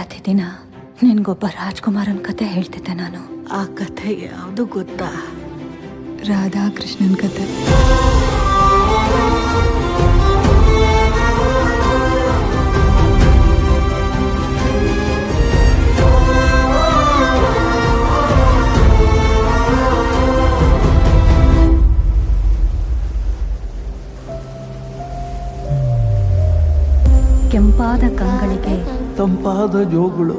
ಪ್ರತಿದಿನ ನಿನ್ಗೊಬ್ಬ ರಾಜ್ಕುಮಾರನ್ ಕತೆ ಹೇಳ್ತಿದ್ದೆ ನಾನು. ಆ ಕಥೆ ಯಾವುದು ಗೊತ್ತಾ? ರಾಧಾಕೃಷ್ಣನ್ ಕತೆ. ಕೆಂಪಾದ ಕಂಗಳಿಗೆ ತಂಪಾದ ಜೋಗುಳು.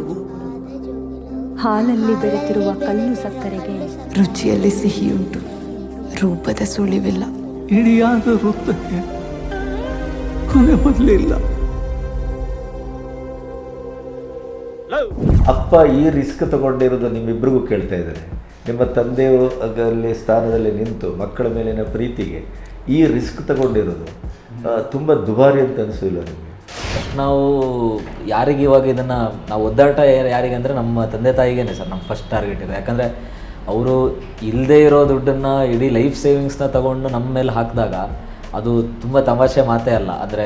ಹಾಲಲ್ಲಿ ಬೆರೆತಿರುವ ಕಲ್ಲು ಸಕ್ಕರೆಗೆ ರುಚಿಯಲ್ಲಿ ಸಿಹಿಯುಂಟು. ರೂಪದ ಸುಳಿವಿಲ್ಲ. ಇಡಿಯಾದ ವೃತ್ತಕ್ಕೆ ಕೊನೆ ಬರಲಿಲ್ಲ. ಅಪ್ಪ ಈ ರಿಸ್ಕ್ ತಗೊಂಡಿರೋದು ನಿಮ್ಮಿಬ್ಬರಿಗೂ ಕೇಳ್ತಾ ಇದ್ದಾರೆ ನಿಮ್ಮ ತಂದೆಯವರು ಅಲ್ಲಿ ಸ್ಥಾನದಲ್ಲಿ ನಿಂತು ಮಕ್ಕಳ ಮೇಲಿನ ಪ್ರೀತಿಗೆ ಈ ರಿಸ್ಕ್ ತಗೊಂಡಿರೋದು ತುಂಬ ದುಬಾರಿ ಅಂತ ಅನಿಸಿಲ್ಲ ನಿಮಗೆ? ನಾವು ಯಾರಿಗೆ ಇವಾಗ ಇದನ್ನು ನಾವು ಒದ್ದಾಟ ಯಾರಿಗೆ ಅಂದರೆ ನಮ್ಮ ತಂದೆ ತಾಯಿಗೇನೆ ಸರ್, ನಮ್ಮ ಫಸ್ಟ್ ಟಾರ್ಗೆಟ್ ಇದೆ. ಯಾಕಂದರೆ ಅವರು ಇಲ್ಲದೇ ಇರೋ ದುಡ್ಡನ್ನು ಇಡೀ ಲೈಫ್ ಸೇವಿಂಗ್ಸ್ನ ತಗೊಂಡು ನಮ್ಮ ಮೇಲೆ ಹಾಕಿದಾಗ ಅದು ತುಂಬ ತಮಾಷೆ ಮಾತೇ ಅಲ್ಲ. ಆದರೆ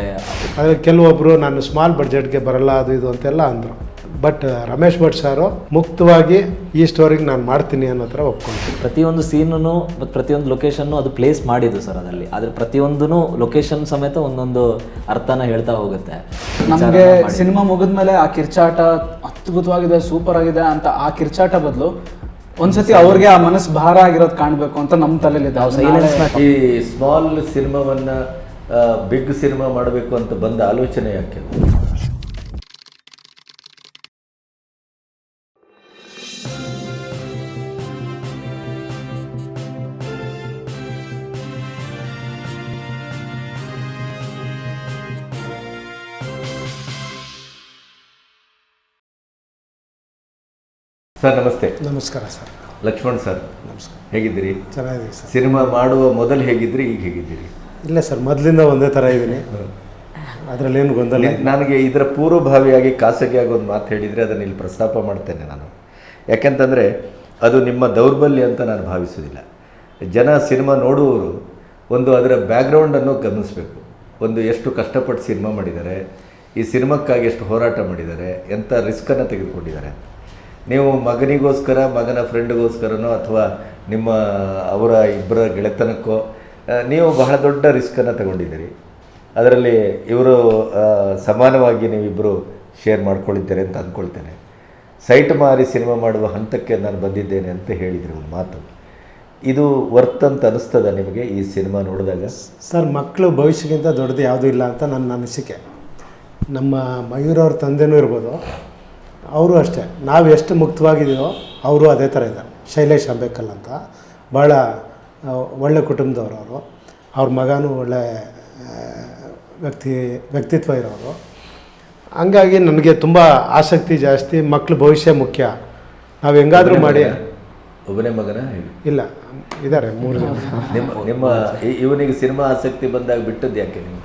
ಕೆಲವೊಬ್ಬರು ನಾನು ಸ್ಮಾಲ್ ಬಡ್ಜೆಟ್ಗೆ ಬರಲ್ಲ, ಅದು ಇದು ಅಂತೆಲ್ಲ ಅಂದರು. ಬಟ್ ರಮೇಶ್ ಭಟ್ ಸಾರು ಮುಕ್ತವಾಗಿ ಈ ಸ್ಟೋರಿಗೆ ನಾನು ಮಾಡ್ತೀನಿ ಅನ್ನೋ ಥರ ಒಪ್ಕೊಂಡ್ರು. ಪ್ರತಿಯೊಂದು ಸೀನು ಮತ್ತು ಪ್ರತಿಯೊಂದು ಲೊಕೇಶನ್ನು ಅದು ಪ್ಲೇಸ್ ಮಾಡಿದ್ದು ಸರ್ ಅದರಲ್ಲಿ. ಆದರೆ ಪ್ರತಿಯೊಂದೂ ಲೊಕೇಶನ್ ಸಮೇತ ಒಂದೊಂದು ಅರ್ಥನ ಹೇಳ್ತಾ ಹೋಗುತ್ತೆ. ನಮಗೆ ಸಿನಿಮಾ ಮುಗಿದ್ಮೇಲೆ ಆ ಕಿರ್ಚಾಟ ಅದ್ಭುತವಾಗಿದೆ ಸೂಪರ್ ಆಗಿದೆ ಅಂತ ಆ ಕಿರ್ಚಾಟ ಬದಲು ಒಂದ್ಸತಿ ಅವ್ರಿಗೆ ಆ ಮನಸ್ಸು ಭಾರ ಆಗಿರೋದು ಕಾಣಬೇಕು ಅಂತ ನಮ್ಮ ತಲೆಯಲ್ಲಿ ಈ ಸ್ಮಾಲ್ ಸಿನಿಮಾವನ್ನ ಬಿಗ್ ಸಿನಿಮಾ ಮಾಡಬೇಕು ಅಂತ ಬಂದ ಆಲೋಚನೆ ಯಾಕೆ? ಸರ್ ನಮಸ್ತೆ. ನಮಸ್ಕಾರ ಸರ್. ಲಕ್ಷ್ಮಣ್ ಸರ್ ನಮಸ್ಕಾರ. ಹೇಗಿದ್ದೀರಿ? ಚೆನ್ನಾಗಿದೆ ಸರ್. ಸಿನಿಮಾ ಮಾಡುವ ಮೊದಲು ಹೇಗಿದ್ರಿ ಈಗ ಹೇಗಿದ್ದೀರಿ? ಇಲ್ಲ ಸರ್ ಮೊದಲಿಂದ ಒಂದೇ ಥರ ಇದ್ದೀನಿ. ಅದರಲ್ಲೇನು ಗೊಂದಲ ನನಗೆ ಇದರ ಪೂರ್ವಭಾವಿಯಾಗಿ ಖಾಸಗಿಯಾಗಿ ಒಂದು ಮಾತು ಹೇಳಿದರೆ ಅದನ್ನು ಇಲ್ಲಿ ಪ್ರಸ್ತಾಪ ಮಾಡ್ತೇನೆ ನಾನು. ಯಾಕೆಂತಂದರೆ ಅದು ನಿಮ್ಮ ದೌರ್ಬಲ್ಯ ಅಂತ ನಾನು ಭಾವಿಸೋದಿಲ್ಲ ಜನ ಸಿನಿಮಾ ನೋಡುವವರು ಒಂದು ಅದರ ಬ್ಯಾಕ್ಗ್ರೌಂಡನ್ನು ಗಮನಿಸಬೇಕು. ಒಂದು ಎಷ್ಟು ಕಷ್ಟಪಟ್ಟು ಸಿನಿಮಾ ಮಾಡಿದ್ದಾರೆ ಈ ಸಿನಿಮಾಕ್ಕಾಗಿ ಎಷ್ಟು ಹೋರಾಟ ಮಾಡಿದ್ದಾರೆ ಎಂಥ ರಿಸ್ಕನ್ನು ತೆಗೆದುಕೊಂಡಿದ್ದಾರೆ ನೀವು ಮಗನಿಗೋಸ್ಕರ, ಮಗನ ಫ್ರೆಂಡ್ಗೋಸ್ಕರನೋ ಅಥವಾ ನಿಮ್ಮ ಅವರ ಇಬ್ಬರ ಗೆಳೆತನಕ್ಕೋ ನೀವು ಬಹಳ ದೊಡ್ಡ ರಿಸ್ಕನ್ನು ತಗೊಂಡಿದ್ದೀರಿ. ಅದರಲ್ಲಿ ಇವರು ಸಮಾನವಾಗಿ ನೀವಿಬ್ಬರು ಶೇರ್ ಮಾಡ್ಕೊಳ್ಳಿದ್ದೀರಿ ಅಂತ ಅಂದ್ಕೊಳ್ತೇನೆ ಸೈಟ್ ಮಾರಿ ಸಿನಿಮಾ ಮಾಡುವ ಹಂತಕ್ಕೆ ನಾನು ಬಂದಿದ್ದೇನೆ ಅಂತ ಹೇಳಿದರು ಒಂದು ಮಾತು. ಇದು ವರ್ತ್ ಅಂತ ಅನಿಸ್ತದ ನಿಮಗೆ ಈ ಸಿನಿಮಾ ನೋಡಿದಾಗ? ಸರ್ ಮಕ್ಕಳು ಭವಿಷ್ಯಕ್ಕಿಂತ ದೊಡ್ಡದು ಯಾವುದೂ ಇಲ್ಲ ಅಂತ ನನ್ನ ಅನಿಸಿಕೆ. ನಮ್ಮ ಮಯೂರವ್ರ ತಂದೆನೂ ಇರ್ಬೋದು. ಅವರು ಅಷ್ಟೇ. ನಾವು ಎಷ್ಟು ಮುಕ್ತವಾಗಿದ್ದೀವೋ ಅವರು ಅದೇ ಥರ ಇದ್ದಾರೆ. ಶೈಲೇಶ್ ಅಂಬೇಕಲ್ ಅಂತ. ಭಾಳ ಒಳ್ಳೆ ಕುಟುಂಬದವರು ಅವರು. ಅವ್ರ ಮಗನೂ ಒಳ್ಳೆ ವ್ಯಕ್ತಿ ವ್ಯಕ್ತಿತ್ವ ಇರೋರು. ಹಂಗಾಗಿ ನನಗೆ ತುಂಬ ಆಸಕ್ತಿ ಜಾಸ್ತಿ. ಮಕ್ಕಳು ಭವಿಷ್ಯ ಮುಖ್ಯ. ನಾವು ಹೆಂಗಾದರೂ ಮಾಡಿ ಒಬ್ಬನೇ ಮಗನ ಇಲ್ಲ. ಇದ್ದಾರೆ ಮೂರು ಜನ. ನಿಮ್ಮ ನಿಮ್ಮ ಇವನಿಗೆ ಸಿನಿಮಾ ಆಸಕ್ತಿ ಬಂದಾಗ ಬಿಟ್ಟದ್ದು ಯಾಕೆ ನೀವು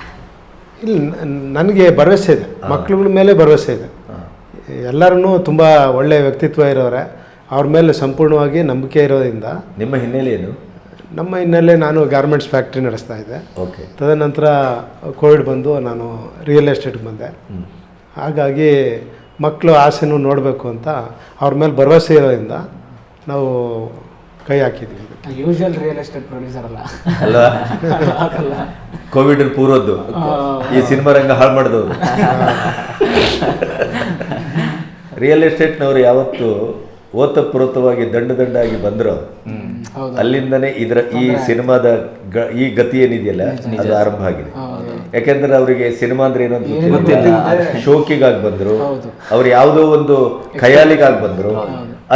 ಇಲ್ಲ ನನಗೆ ಭರವಸೆ ಇದೆ. ಮಕ್ಕಳುಗಳ ಮೇಲೆ ಭರವಸೆ ಇದೆ. ಎಲ್ಲರೂ ತುಂಬ ಒಳ್ಳೆಯ ವ್ಯಕ್ತಿತ್ವ ಇರೋರೆ. ಅವ್ರ ಮೇಲೆ ಸಂಪೂರ್ಣವಾಗಿ ನಂಬಿಕೆ ಇರೋದ್ರಿಂದ ನಿಮ್ಮ ಹಿನ್ನೆಲೆ ಏನು? ನಮ್ಮ ಹಿನ್ನೆಲೆ ನಾನು ಗಾರ್ಮೆಂಟ್ಸ್ ಫ್ಯಾಕ್ಟ್ರಿ ನಡೆಸ್ತಾ ಇದ್ದೆ. ಓಕೆ ತದನಂತರ ಕೋವಿಡ್ ಬಂದು ನಾನು ರಿಯಲ್ ಎಸ್ಟೇಟ್ಗೆ ಬಂದೆ. ಹಾಗಾಗಿ ಮಕ್ಕಳು ಆಸೆನೂ ನೋಡಬೇಕು ಅಂತ ಅವ್ರ ಮೇಲೆ ಭರವಸೆ ಇರೋದ್ರಿಂದ ನಾವು ಕೈ ಹಾಕಿದ್ವಿ usual usual real estate producer ಅಲ್ಲ. ಅಲ್ಲ ಕೋವಿಡ್ ಪೂರ್ವದ್ದು. ಈ ಸಿನಿಮಾ ರಂಗ ಹಾಳು ಮಾಡಿದವರು. ರಿಯಲ್ ಎಸ್ಟೇಟ್ನವರು ಯಾವತ್ತು ಓತಪ್ರೋತವಾಗಿ ದಂಡ ದಂಡಾಗಿ ಬಂದ್ರು. ಅಲ್ಲಿಂದನೇ ಇದರ ಈ ಸಿನಿಮಾದ ಈ ಗತಿ ಏನಿದೆಯಲ್ಲ ಅದು ಆರಂಭ ಆಗಿದೆ. ಯಾಕೆಂದ್ರೆ ಅವರಿಗೆ ಸಿನಿಮಾ ಅಂದ್ರೆ ಏನೋ ಅಂತ ಗೊತ್ತಿಲ್ಲ. ಶೋಕಿಗಾಗಿ ಬಂದ್ರು. ಅವ್ರು ಯಾವುದೋ ಒಂದು ಖಯಾಲಿಗಾಗಿ ಬಂದ್ರು.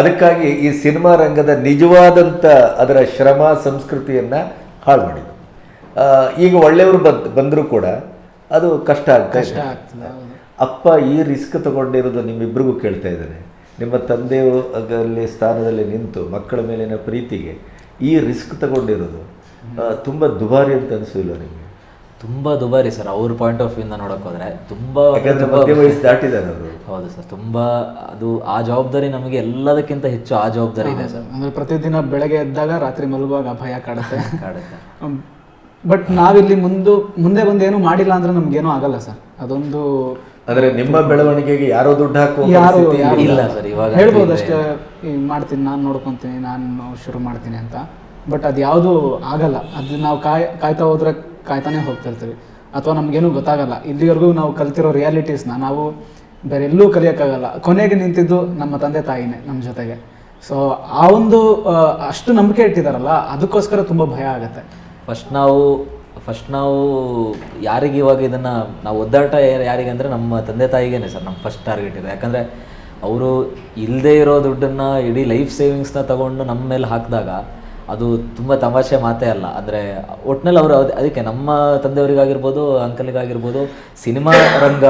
ಅದಕ್ಕಾಗಿ ಈ ಸಿನಿಮಾ ರಂಗದ ನಿಜವಾದಂತ ಅದರ ಶ್ರಮ ಸಂಸ್ಕೃತಿಯನ್ನ ಹಾಳು ಮಾಡಿದ್ರು ಈಗ ಒಳ್ಳೆಯವರು ಬಂದ್ ಬಂದರೂ ಕೂಡ ಅದು ಕಷ್ಟ ಆಗ್ತದೆ ಅಪ್ಪ ಈ ರಿಸ್ಕ್ ತಗೊಂಡಿರೋದು ನಿಮ್ಮಿಬ್ಬರಿಗೂ ಕೇಳ್ತಾ ಇದ್ದಾರೆ ನಿಮ್ಮ ತಂದೆಯು ಅಲ್ಲಿ ಸ್ಥಾನದಲ್ಲಿ ನಿಂತು ಮಕ್ಕಳ ಮೇಲಿನ ಪ್ರೀತಿಗೆ ಈ ರಿಸ್ಕ್ ತಗೊಂಡಿರೋದು ತುಂಬ ದುಬಾರಿ ಅಂತ ಅನಿಸಿಲ್ಲ ನಿಮಗೆ? ತುಂಬ ದುಬಾರಿ ಸರ್ ಅವ್ರ ಪಾಯಿಂಟ್ ಆಫ್ ವ್ಯೂಯಿಂದ ನೋಡೋಕೆ ಹೋದರೆ ತುಂಬ ವಯಸ್ಸು ದಾಟಿದ್ದಾರೆ ಅವರು. ಹೌದು ಸರ್ ತುಂಬ ಅದು ಆ ಜವಾಬ್ದಾರಿ ನಮಗೆ ಎಲ್ಲದಕ್ಕಿಂತ ಹೆಚ್ಚು ಆ ಜವಾಬ್ದಾರಿ ಇದೆ ಸರ್. ಅಂದರೆ ಪ್ರತಿದಿನ ಬೆಳಗ್ಗೆ ಎದ್ದಾಗ ರಾತ್ರಿ ಮಲಗುವಾಗ ಭಯ ಕಾಡುತ್ತೆ. ಕಾಡುತ್ತೆ. ಬಟ್ ನಾವಿಲ್ಲಿ ಮುಂದು ಮುಂದೆ ಬಂದು ಏನೂ ಮಾಡಿಲ್ಲ ಅಂದ್ರೆ ನಮ್ಗೇನೂ ಆಗಲ್ಲ ಸರ್. ಅದೊಂದು ಅಂದ್ರೆ ನಿಮ್ಮ ಬೆಳವಣಿಗೆಗೆ ಯಾರೋ ದುಡ್ಡು ಹಾಕುವ ಯಾರು ಇಲ್ಲ. ಸರ್, ಇವಾಗ ಹೇಳ್ಬೋದು ಅಷ್ಟೇ. ಈಗ ಮಾಡ್ತೀನಿ ನಾನು ನೋಡ್ಕೊತೀನಿ ನಾನು ಶುರು ಮಾಡ್ತೀನಿ ಅಂತ. ಬಟ್ ಅದು ಯಾವುದು ಆಗಲ್ಲ. ಅದು ನಾವು ಕಾಯ್ ಕಾಯ್ತಾ ಹೋದ್ರೆ ಕಾಯ್ತಾನೆ ಹೋಗ್ತಿರ್ತೀವಿ ಅಥವಾ ನಮ್ಗೇನು ಗೊತ್ತಾಗಲ್ಲ. ಇಲ್ಲಿವರೆಗೂ ನಾವು ಕಲ್ತಿರೋ ರಿಯಾಲಿಟೀಸ್ನ ನಾವು ಬೇರೆ ಎಲ್ಲೂ ಕಲಿಯೋಕ್ಕಾಗಲ್ಲ. ಕೊನೆಗೆ ನಿಂತಿದ್ದು ನಮ್ಮ ತಂದೆ ತಾಯಿನೇ ನಮ್ಮ ಜೊತೆಗೆ. ಸೊ ಆ ಒಂದು ಅಷ್ಟು ನಂಬಿಕೆ ಇಟ್ಟಿದಾರಲ್ಲ ಅದಕ್ಕೋಸ್ಕರ ತುಂಬ ಭಯ ಆಗುತ್ತೆ. ಫಸ್ಟ್ ನಾವು ಫಸ್ಟ್ ನಾವು ಯಾರಿಗೆ ಇವಾಗ ಇದನ್ನು ನಾವು ಒದ್ದಾಟ ಯಾರಿಗೆ ಅಂದರೆ ನಮ್ಮ ತಂದೆ ತಾಯಿಗೇನೆ ಸರ್, ನಮ್ಮ ಫಸ್ಟ್ ಟಾರ್ಗೆಟ್ ಇದೆ. ಯಾಕಂದರೆ ಅವರು ಇಲ್ಲದೇ ಇರೋ ದುಡ್ಡನ್ನು ಇಡೀ ಲೈಫ್ ಸೇವಿಂಗ್ಸ್ನ ತಗೊಂಡು ನಮ್ಮ ಮೇಲೆ ಹಾಕಿದಾಗ ಅದು ತುಂಬ ತಮಾಷೆ ಮಾತೇ ಅಲ್ಲ. ಅಂದರೆ ಒಟ್ಟಿನಲ್ಲಿ ಅವರು ಅದಕ್ಕೆ ನಮ್ಮ ತಂದೆಯವರಿಗಾಗಿರ್ಬೋದು ಅಂಕಲಿಗಾಗಿರ್ಬೋದು ಸಿನಿಮಾ ರಂಗ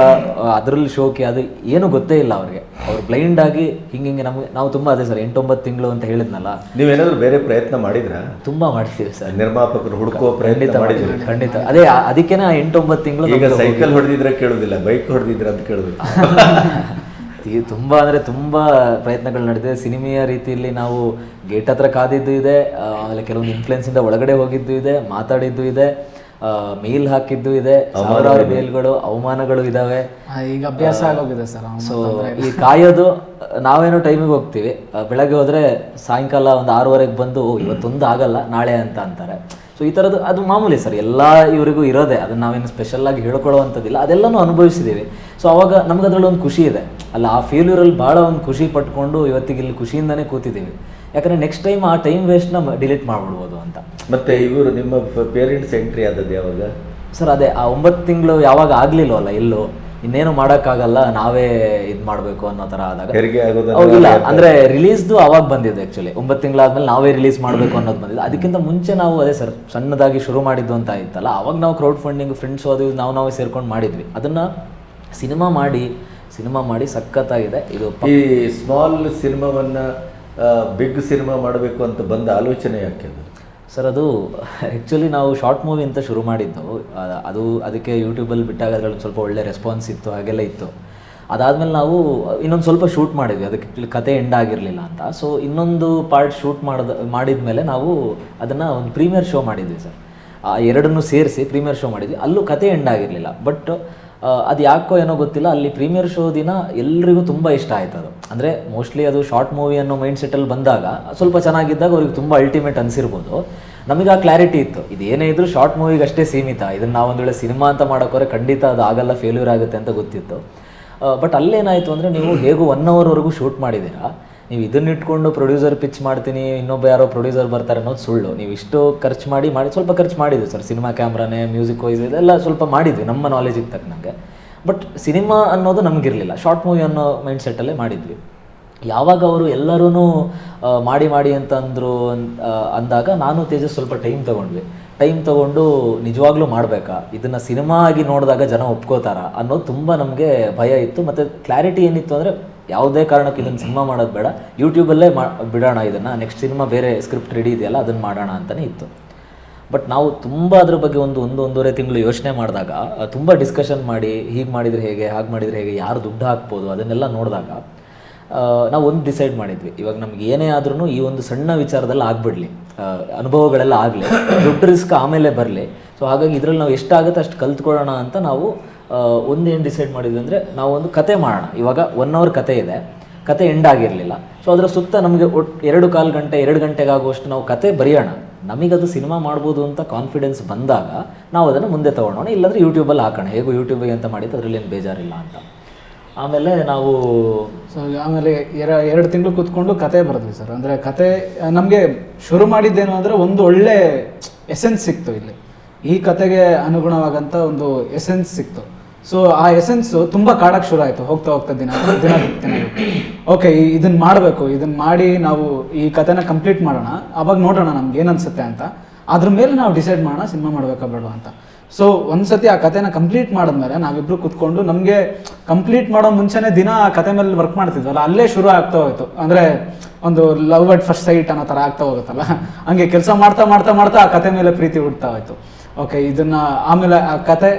ಅದರಲ್ಲಿ ಶೋಕಿ ಅದು ಏನೂ ಗೊತ್ತೇ ಇಲ್ಲ ಅವ್ರಿಗೆ. ಅವ್ರು ಬ್ಲೈಂಡ್ ಆಗಿ ಹಿಂಗೆ ಹಿಂಗೆ ನಮಗೆ ನಾವು ತುಂಬ ಅದೇ ಸರ್ ಎಂಟೊಂಬತ್ತು ತಿಂಗಳು ಅಂತ ಹೇಳಿದ್ನಲ್ಲ. ನೀವೇನಾದ್ರೂ ಬೇರೆ ಪ್ರಯತ್ನ ಮಾಡಿದ್ರ? ತುಂಬ ಮಾಡ್ತೀವಿ ಸರ್. ನಿರ್ಮಾಪಕರು ಹುಡುಕುವ ಪ್ರಯತ್ನ ಮಾಡಿದ್ರಿ ಖಂಡಿತ. ಅದೇ ಅದಕ್ಕೆ ಎಂಟೊಂಬತ್ತು ತಿಂಗಳು ಈಗ ಸೈಕಲ್ ಹೊಡೆದಿದ್ರೆ ಕೇಳುದಿಲ್ಲ? ಬೈಕ್ ಹೊಡೆದಿದ್ರೆ ಅಂತ ಕೇಳುದಿಲ್ಲ. ತುಂಬ ಅಂದರೆ ತುಂಬ ಪ್ರಯತ್ನಗಳು ನಡೆದಿದೆ. ಸಿನಿಮೆಯ ರೀತಿಯಲ್ಲಿ ನಾವು ಗೇಟ್ ಹತ್ರ ಕಾದಿದ್ದು ಇದೆ ಆಮೇಲೆ ಕೆಲವೊಂದು ಇನ್ಫ್ಲುಯೆನ್ಸಿಂದ ಒಳಗಡೆ ಹೋಗಿದ್ದು ಇದೆ ಮಾತಾಡಿದ್ದು ಇದೆ ಮೇಲ್ ಹಾಕಿದ್ದು ಇದೆ ಸಾವಿರಾರು ಮೇಲ್ಗಳು ಅವಮಾನಗಳು ಇದಾವೆ. ಈಗ ಅಭ್ಯಾಸ ಆಗೋಗಿದೆ ಸರ್ ಸೊ ಈ ಕಾಯೋದು ನಾವೇನೋ ಟೈಮಿಗೆ ಹೋಗ್ತೀವಿ ಬೆಳಗ್ಗೆ ಹೋದ್ರೆ ಸಾಯಂಕಾಲ ಒಂದು ಆರೂವರೆಗೆ ಬಂದು "ಓ, ಇವತ್ತೊಂದು ಆಗಲ್ಲ ನಾಳೆ ಅಂತ ಅಂತಾರೆ. ಸೊ ಈ ಥರದ್ದು ಅದು ಮಾಮೂಲಿ ಸರ್. ಎಲ್ಲ ಇವರಿಗೂ ಇರೋದೇ. ಅದನ್ನ ನಾವೇನು ಸ್ಪೆಷಲ್ ಆಗಿ ಹೇಳ್ಕೊಳ್ಳುವಂಥದ್ದಿಲ್ಲ ಅದೆಲ್ಲನೂ ಅನುಭವಿಸಿದ್ದೀವಿ ಸೊ ಅವಾಗ ನಮ್ಗೆ ಅದರಲ್ಲಿ ಒಂದು ಖುಷಿ ಇದೆ. ಅಲ್ಲ ಆ ಫೇಲ್ಯೂರಲ್ಲಿ ಭಾಳ ಒಂದು ಖುಷಿ ಪಟ್ಕೊಂಡು ಇವತ್ತಿಗೆ ಇಲ್ಲಿ ಖುಷಿಯಿಂದನೇ ಕೂತಿದ್ದೀವಿ. ಯಾಕಂದರೆ ನೆಕ್ಸ್ಟ್ ಟೈಮ್ ಆ ಟೈಮ್ ವೇಸ್ಟ್ನ ಡಿಲೀಟ್ ಮಾಡ್ಬಿಡ್ಬೋದು ಅಂತ. ಮತ್ತೆ ಇವರು ನಿಮ್ಮ ಪೇರೆಂಟ್ಸ್ ಎಂಟ್ರಿ ಆದದ್ದು ಯಾವಾಗ ಸರ್ ಅದೇ ಆ ಒಂಬತ್ತು ತಿಂಗಳು ಯಾವಾಗ ಆಗಲಿಲ್ಲವಲ್ಲ ಎಲ್ಲೂ ಇನ್ನೇನು ಮಾಡೋಕ್ಕಾಗಲ್ಲ ನಾವೇ ಇದು ಮಾಡಬೇಕು ಅನ್ನೋ ಥರ ಆದಾಗ ಹೆರಿಗೆ ಆಗೋದು ಇಲ್ಲ. ಅಂದ್ರೆ ರಿಲೀಸ್ದು ಅವಾಗ ಬಂದಿದ್ದು ಆ್ಯಕ್ಚುಲಿ ಒಂಬತ್ತು ತಿಂಗಳಾದ್ಮೇಲೆ ನಾವೇ ರಿಲೀಸ್ ಮಾಡಬೇಕು ಅನ್ನೋದು ಬಂದಿದ್ದು. ಅದಕ್ಕಿಂತ ಮುಂಚೆ ನಾವು ಅದೇ ಸರ್ ಸಣ್ಣದಾಗಿ ಶುರು ಮಾಡಿದ್ದು ಅಂತ ಇತ್ತಲ್ಲ ಅವಾಗ ನಾವು ಕ್ರೌಡ್ ಫಂಡಿಂಗ್ ಫ್ರೆಂಡ್ಸ್ ಅದು ನಾವು ನಾವೇ ಸೇರ್ಕೊಂಡು ಮಾಡಿದ್ವಿ. ಅದನ್ನ ಸಿನಿಮಾ ಮಾಡಿ ಸಿನಿಮಾ ಮಾಡಿ ಸಖತ್ತಾಗಿದೆ. ಇದು ಈ ಸ್ಮಾಲ್ ಸಿನಿಮಾವನ್ನು ಬಿಗ್ ಸಿನಿಮಾ ಮಾಡಬೇಕು ಅಂತ ಬಂದ ಆಲೋಚನೆ ಯಾಕೆ ಅದು? ಸರ್, ಅದು ಆ್ಯಕ್ಚುಲಿ ನಾವು ಶಾರ್ಟ್ ಮೂವಿ ಅಂತ ಶುರು ಮಾಡಿದ್ದು. ಅದು ಅದಕ್ಕೆ ಯೂಟ್ಯೂಬಲ್ಲಿ ಬಿಟ್ಟಾಗ ಅದರಲ್ಲಿ ಸ್ವಲ್ಪ ಒಳ್ಳೆ ರೆಸ್ಪಾನ್ಸ್ ಇತ್ತು, ಹಾಗೆಲ್ಲ ಇತ್ತು. ಅದಾದಮೇಲೆ ನಾವು ಇನ್ನೊಂದು ಸ್ವಲ್ಪ ಶೂಟ್ ಮಾಡಿದ್ವಿ. ಅದಕ್ಕೆ ಆ್ಯಕ್ಚುಲಿ ಕತೆ ಎಂಡ್ ಆಗಿರಲಿಲ್ಲ ಅಂತ. ಸೊ ಇನ್ನೊಂದು ಪಾರ್ಟ್ ಶೂಟ್ ಮಾಡಿದ ಮೇಲೆ ನಾವು ಅದನ್ನು ಒಂದು ಪ್ರೀಮಿಯರ್ ಶೋ ಮಾಡಿದ್ವಿ ಸರ್. ಆ ಎರಡನ್ನೂ ಸೇರಿಸಿ ಪ್ರೀಮಿಯರ್ ಶೋ ಮಾಡಿದ್ವಿ. ಅಲ್ಲೂ ಕತೆ ಎಂಡ್ ಆಗಿರಲಿಲ್ಲ. ಬಟ್ ಅದು ಯಾಕೋ ಏನೋ ಗೊತ್ತಿಲ್ಲ, ಅಲ್ಲಿ ಪ್ರೀಮಿಯರ್ ಶೋ ದಿನ ಎಲ್ರಿಗೂ ತುಂಬ ಇಷ್ಟ ಆಯ್ತು ಅದು. ಅಂದರೆ ಮೋಸ್ಟ್ಲಿ ಅದು ಶಾರ್ಟ್ ಮೂವಿ ಅನ್ನೋ ಮೈಂಡ್ ಸೆಟ್ಟಲ್ಲಿ ಬಂದಾಗ ಸ್ವಲ್ಪ ಚೆನ್ನಾಗಿದ್ದಾಗ ಅವ್ರಿಗೆ ತುಂಬ ಅಲ್ಟಿಮೇಟ್ ಅನಿಸಿರ್ಬೋದು. ನಮಗೆ ಆ ಕ್ಲಾರಿಟಿ ಇತ್ತು. ಇದು ಏನೇ ಇದ್ರೂ ಶಾರ್ಟ್ ಮೂವಿಗೆ ಅಷ್ಟೇ ಸೀಮಿತ. ಇದನ್ನು ನಾವು ಒಂದು ವೇಳೆ ಸಿನಿಮಾ ಅಂತ ಮಾಡೋಕೋರೆ ಖಂಡಿತ ಅದು ಆಗಲ್ಲ ಫೇಲ್ಯೂರ್ ಆಗುತ್ತೆ ಅಂತ ಗೊತ್ತಿತ್ತು. ಬಟ್ ಅಲ್ಲೇನಾಯಿತು ಅಂದರೆ ನೀವು ಹೇಗೂ ಒನ್ ಅವರ್ವರೆಗೂ ಶೂಟ್ ಮಾಡಿದ್ದೀರಾ. ನೀವು ಇದನ್ನ ಇಟ್ಕೊಂಡು ಪ್ರೊಡ್ಯೂಸರ್ ಪಿಚ್ ಮಾಡ್ತೀನಿ, ಇನ್ನೊಬ್ಬ ಯಾರೋ ಪ್ರೊಡ್ಯೂಸರ್ ಬರ್ತಾರೆ ಅನ್ನೋದು ಸುಳ್ಳು. ನೀವು ಇಷ್ಟು ಖರ್ಚು ಮಾಡಿ ಮಾಡಿ, ಸ್ವಲ್ಪ ಖರ್ಚು ಮಾಡಿದ್ವಿ ಸರ್. ಸಿನಿಮಾ ಕ್ಯಾಮ್ರಾನೇ ಮ್ಯೂಸಿಕ್ ವೈಸ್ ಇದೆಲ್ಲ ಸ್ವಲ್ಪ ಮಾಡಿದ್ವಿ, ನಮ್ಮ ನಾಲೆಜಿಗೆ ತಕ್ಕನಂಗೆ ಬಟ್ ಸಿನಿಮಾ ಅನ್ನೋದು ನಮಗಿರಲಿಲ್ಲ. ಶಾರ್ಟ್ ಮೂವಿ ಅನ್ನೋ ಮೈಂಡ್ ಸೆಟ್ಟಲ್ಲೇ ಮಾಡಿದ್ವಿ. ಯಾವಾಗ ಅವರು ಎಲ್ಲರೂ ಮಾಡಿ ಮಾಡಿ ಅಂತ ಅಂದರು ಅಂದಾಗ ನಾನು ತೇಜಸ್ ಸ್ವಲ್ಪ ಟೈಮ್ ತೊಗೊಂಡ್ವಿ. ಟೈಮ್ ತೊಗೊಂಡು ನಿಜವಾಗ್ಲೂ ಮಾಡಬೇಕಾ? ಇದನ್ನು ಸಿನಿಮಾ ಆಗಿ ನೋಡಿದಾಗ ಜನ ಒಪ್ಕೋತಾರ ಅನ್ನೋದು ತುಂಬ ನಮಗೆ ಭಯ ಇತ್ತು. ಮತ್ತು ಕ್ಲಾರಿಟಿ ಏನಿತ್ತು ಅಂದರೆ ಯಾವುದೇ ಕಾರಣಕ್ಕೆ ಇದನ್ನು ಸಿನಿಮಾ ಮಾಡೋದು ಬೇಡ. ಯೂಟ್ಯೂಬಲ್ಲೇ ಮಾ, ಬಿಡೋಣ ಇದನ್ನು. ನೆಕ್ಸ್ಟ್ ಸಿನಿಮಾ ಬೇರೆ ಸ್ಕ್ರಿಪ್ಟ್ ರೆಡಿ ಇದೆಯಲ್ಲ, ಅದನ್ನು ಮಾಡೋಣ ಅಂತಲೇ ಇತ್ತು. ಬಟ್ ನಾವು ತುಂಬ ಅದ್ರ ಬಗ್ಗೆ ಒಂದು ಒಂದು, ಒಂದೂವರೆ ತಿಂಗಳು ಯೋಚನೆ ಮಾಡಿದಾಗ, ತುಂಬ ಡಿಸ್ಕಷನ್ ಮಾಡಿ, ಹೀಗೆ ಮಾಡಿದರೆ ಹೇಗೆ, ಹಾಗೆ ಮಾಡಿದರೆ ಹೇಗೆ, ಯಾರು ದುಡ್ಡು ಹಾಕ್ಬೋದು, ಅದನ್ನೆಲ್ಲ ನೋಡಿದಾಗ ನಾವು ಒಂದು ಡಿಸೈಡ್ ಮಾಡಿದ್ವಿ. ಇವಾಗ ನಮ್ಗೆ ಏನೇ ಆದ್ರೂ ಈ ಒಂದು ಸಣ್ಣ ವಿಚಾರದಲ್ಲಿ ಆಗ್ಬಿಡ್ಲಿ. ಅನುಭವಗಳೆಲ್ಲ ಆಗಲಿ. ದೊಡ್ಡ ರಿಸ್ಕ್ ಆಮೇಲೆ ಬರಲಿ. ಸೊ ಹಾಗಾಗಿ ಇದರಲ್ಲಿ ನಾವು ಎಷ್ಟಾಗುತ್ತೆ ಅಷ್ಟು ಕಲ್ತ್ಕೊಳ್ಳೋಣ ಅಂತ ನಾವು ಒಂದೇನು ಡಿಸೈಡ್ ಮಾಡಿದ್ವಿ ಅಂದರೆ ನಾವು ಒಂದು ಕತೆ ಮಾಡೋಣ. ಇವಾಗ ಒನ್ ಅವರ್ ಕತೆ ಇದೆ. ಕತೆ ಎಂಡ್ ಆಗಿರಲಿಲ್ಲ. ಸೊ ಅದರ ಸುತ್ತ ನಮಗೆ ಒಟ್ಟು ಎರಡು ಕಾಲು ಗಂಟೆ, ಎರಡು ಗಂಟೆಗಾಗುವಷ್ಟು ನಾವು ಕತೆ ಬರೆಯೋಣ. ನಮಗದು ಸಿನಿಮಾ ಮಾಡ್ಬೋದು ಅಂತ ಕಾನ್ಫಿಡೆನ್ಸ್ ಬಂದಾಗ ನಾವು ಅದನ್ನು ಮುಂದೆ ತೊಗೊಳೋಣ. ಇಲ್ಲಾಂದರೆ ಯೂಟ್ಯೂಬಲ್ಲಿ ಹಾಕೋಣ. ಹೇಗೂ ಯೂಟ್ಯೂಬಿಗೆ ಅಂತ ಮಾಡಿದ್ದು ಅದರಲ್ಲಿ ಏನು ಬೇಜಾರಿಲ್ಲ ಅಂತ. ಆಮೇಲೆ ನಾವು ಸೊ ಆಮೇಲೆ ಎರ, ಎರಡು ತಿಂಗಳು ಕೂತ್ಕೊಂಡು ಕತೆ ಬರೆದ್ವಿ ಸರ್. ಅಂದರೆ ಕತೆ, ನಮಗೆ ಶುರು ಮಾಡಿದ್ದೇನು ಅಂದರೆ ಒಂದು ಒಳ್ಳೆ ಎಸೆನ್ಸ್ ಸಿಕ್ತು ಇಲ್ಲಿ. ಈ ಕತೆಗೆ ಅನುಗುಣವಾಗಂಥ ಒಂದು ಎಸೆನ್ಸ್ ಸಿಕ್ತು. ಸೊ ಆ ಎಸೆನ್ಸು ತುಂಬ ಕಾಡಕ್ಕೆ ಶುರು ಆಯಿತು. ಹೋಗ್ತಾ ಹೋಗ್ತಾ ದಿನ ದಿನ ಓಕೆ ಇದನ್ನು ಮಾಡಬೇಕು. ಇದನ್ನು ಮಾಡಿ ನಾವು ಈ ಕಥೆನ ಕಂಪ್ಲೀಟ್ ಮಾಡೋಣ. ಅವಾಗ ನೋಡೋಣ ನಮ್ಗೆ ಏನು ಅನ್ಸುತ್ತೆ ಅಂತ. ಅದ್ರ ಮೇಲೆ ನಾವು ಡಿಸೈಡ್ ಮಾಡೋಣ, ಸಿನಿಮಾ ಮಾಡಬೇಕಾ ಬೇಡ ಅಂತ. ಸೊ ಒಂದ್ಸತಿ ಆ ಕಥೆನ ಕಂಪ್ಲೀಟ್ ಮಾಡಿದ್ಮೇಲೆ ನಾವಿಬ್ರು ಕುತ್ಕೊಂಡು ನಮಗೆ ಕಂಪ್ಲೀಟ್ ಮಾಡೋ ಮುಂಚೆನೆ ದಿನ ಆ ಕತೆ ಮೇಲೆ ವರ್ಕ್ ಮಾಡ್ತಿದ್ವಲ್ಲ, ಅಲ್ಲೇ ಶುರು ಆಗ್ತಾ ಹೋಯ್ತು. ಅಂದ್ರೆ ಒಂದು ಲವ್ ಅಟ್ ಫಸ್ಟ್ ಸೈಟ್ ಅನ್ನೋ ಥರ ಆಗ್ತಾ ಹೋಗುತ್ತಲ್ಲ. ಹಂಗೆ ಕೆಲಸ ಮಾಡ್ತಾ ಮಾಡ್ತಾ ಮಾಡ್ತಾ ಆ ಕತೆ ಮೇಲೆ ಪ್ರೀತಿ ಹುಡ್ತಾ ಹೋಯ್ತು. ಓಕೆ ಇದನ್ನ ಆಮೇಲೆ ಆ ಕತೆ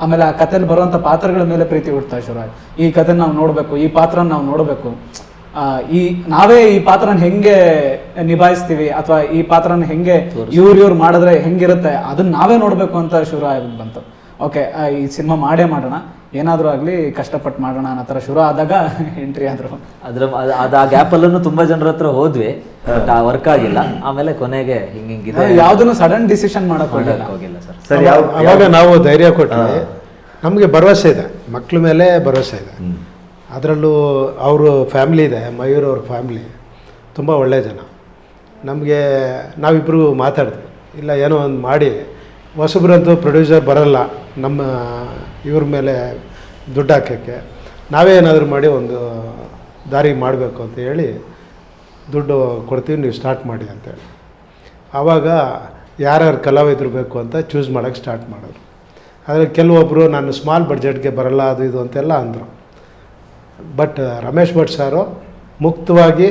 ಆಮೇಲೆ ಆ ಕಥೆಯಲ್ಲಿ ಬರುವಂಥ ಪಾತ್ರಗಳ ಮೇಲೆ ಪ್ರೀತಿ ಹುಡ್ತಾ ಶುರು ಆಯ್ತು ಈ ಕಥೆನ ನಾವು ನೋಡಬೇಕು ಈ ಪಾತ್ರನ ನಾವು ನೋಡಬೇಕು. ಆ, ಈ ನಾವೇ ಈ ಪಾತ್ರನ ಹೆಂಗೆ ನಿಭಾಯಿಸ್ತೀವಿ ಅಥವಾ ಈ ಪಾತ್ರನ ಹೆಂಗೆ ಇವ್ರು ಇವ್ರು ಮಾಡಿದ್ರೆ ಹೆಂಗಿರುತ್ತೆ ಅದನ್ನ ನಾವೇ ನೋಡಬೇಕು ಅಂತ ಶುರು ಆಗಿ ಬಂತು ಓಕೆ ಈ ಸಿನಿಮಾ ಮಾಡೇ ಮಾಡೋಣ. ಏನಾದರೂ ಆಗಲಿ ಕಷ್ಟಪಟ್ಟು ಮಾಡೋಣ ಅನ್ನೋ ಥರ ಶುರು ಆದಾಗ ಎಂಟ್ರಿ ಆದರು. ಅದ್ರ ಅದು ಅದ್ ಆ ಗ್ಯಾಪಲ್ಲೂ ತುಂಬಾ ಜನರ ಹತ್ರ ಹೋದ್ವಿ ಬಟ್ ಆ ವರ್ಕ್ ಆಗಿಲ್ಲ. ಆಮೇಲೆ ಕೊನೆಗೆ ಹಿಂಗೆ ಹಿಂಗಿದೆ ಯಾವುದನ್ನು ಸಡನ್ ಡಿಸಿಷನ್ ಮಾಡೋಕೆ ಹೋಗಿಲ್ಲ. ಸರ್. ಸರ್ ಯಾವ ಅವಾಗ ನಾವು ಧೈರ್ಯ ಕೊಟ್ಟರೆ ನಮಗೆ ಭರವಸೆ ಇದೆ. ಮಕ್ಳ ಮೇಲೆ ಭರವಸೆ ಇದೆ. ಅದರಲ್ಲೂ ಅವರು ಫ್ಯಾಮ್ಲಿ ಇದೆ ಮಯೂರ್ ಅವ್ರ ಫ್ಯಾಮ್ಲಿ ತುಂಬ ಒಳ್ಳೆಯ ಜನ. ನಮಗೆ ನಾವಿಬ್ಬರು ಮಾತಾಡಿದ್ವಿ. ಇಲ್ಲ ಏನೋ ಒಂದು ಮಾಡಿ. ಹೊಸಬ್ರಂತೂ ಪ್ರೊಡ್ಯೂಸರ್ ಬರಲ್ಲ. ನಮ್ಮ, ಇವ್ರ ಮೇಲೆ ದುಡ್ಡು ಹಾಕೋಕ್ಕೆ. ನಾವೇ ಏನಾದರೂ ಮಾಡಿ ಒಂದು ದಾರಿ ಮಾಡಬೇಕು ಅಂತ ಹೇಳಿ ದುಡ್ಡು ಕೊಡ್ತೀವಿ, ನೀವು ಸ್ಟಾರ್ಟ್ ಮಾಡಿ ಅಂತೇಳಿ ಆವಾಗ ಯಾರ್ಯಾರು ಕಲಾವಿದರು ಬೇಕು ಅಂತ ಚೂಸ್ ಮಾಡೋಕ್ಕೆ ಸ್ಟಾರ್ಟ್ ಮಾಡಿದ್ರು ಆದರೆ ಕೆಲವೊಬ್ಬರು ನಾನು ಸ್ಮಾಲ್ ಬಡ್ಜೆಟ್ಗೆ ಬರಲ್ಲ, ಅದು ಇದು ಅಂತೆಲ್ಲ ಅಂದರು. ಬಟ್ ರಮೇಶ್ ಭಟ್ ಸಾರು ಮುಕ್ತವಾಗಿ